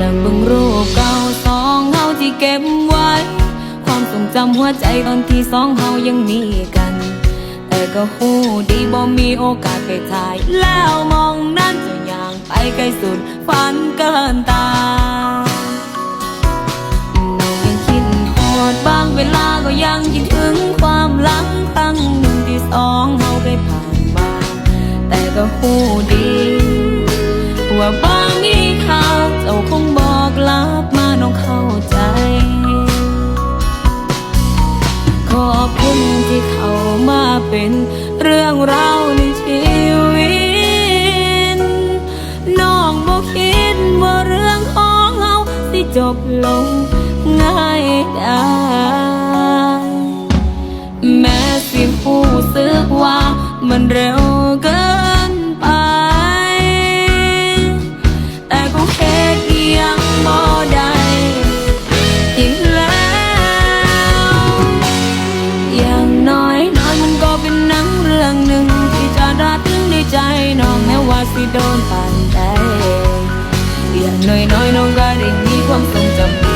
นั่งบิ่งรูปเก่าสองเฮาที่เก็บไว้ ความทรงจำหัวใจตอนที่สองเฮายังมีกัน แต่ก็หูดีบ่มีโอกาสไปถ่าย แล้วมองนั้นจะอย่างไปไกลสุดฝันเกินตาน้องยังคิดฮอดบางเวลาก็ยังคิดถึงความหลังครั้งหนึ่งที่สองเฮาได้ผ่านมา แต่ก็หูดี ว่า น้องเข้าใจ ขอบคุณที่เข้ามาเป็นเรื่องราวในชีวิต น้องบอกคิดว่าเรื่องของเราสิจบลงง่ายได้ แม้สิผู้ซึกว่ามันเร็วเกินไป แต่ก็แค่เพียง การได้มีความทรงจำ